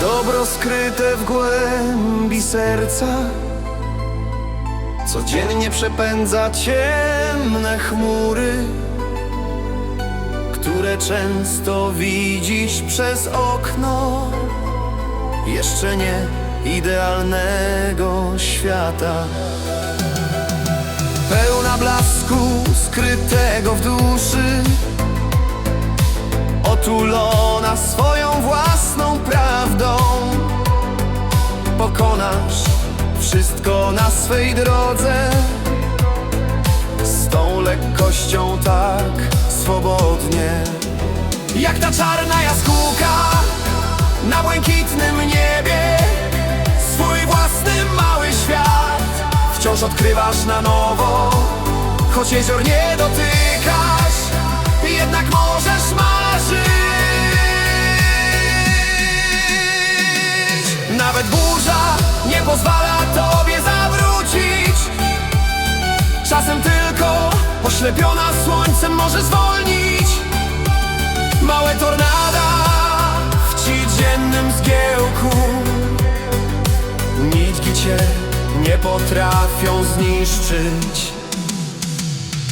Dobro skryte w głębi serca. Codziennie przepędza ciemne chmury Które często widzisz przez okno. Jeszcze nie idealnego świata. Pełna blasku skrytego w duszy. Otulona swoją wszystko na swej drodze. Z tą lekkością tak swobodnie. Jak ta czarna jaskółka na błękitnym niebie. Swój własny mały świat wciąż odkrywasz na nowo. Choć jezior nie dotykasz, jednak możesz marzyć poślepiona słońcem może zwolnić. Małe tornada w ci dziennym zgiełku. Nitki cię nie potrafią zniszczyć.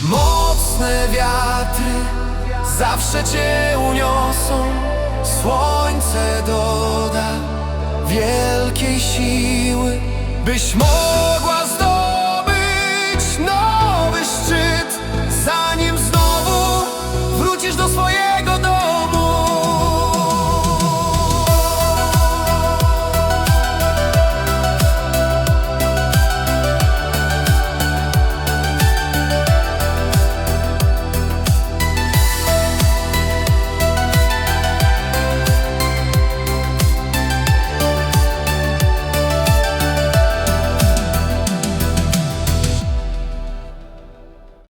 Mocne wiatry zawsze cię uniosą. Słońce doda wielkiej siły Byś mogła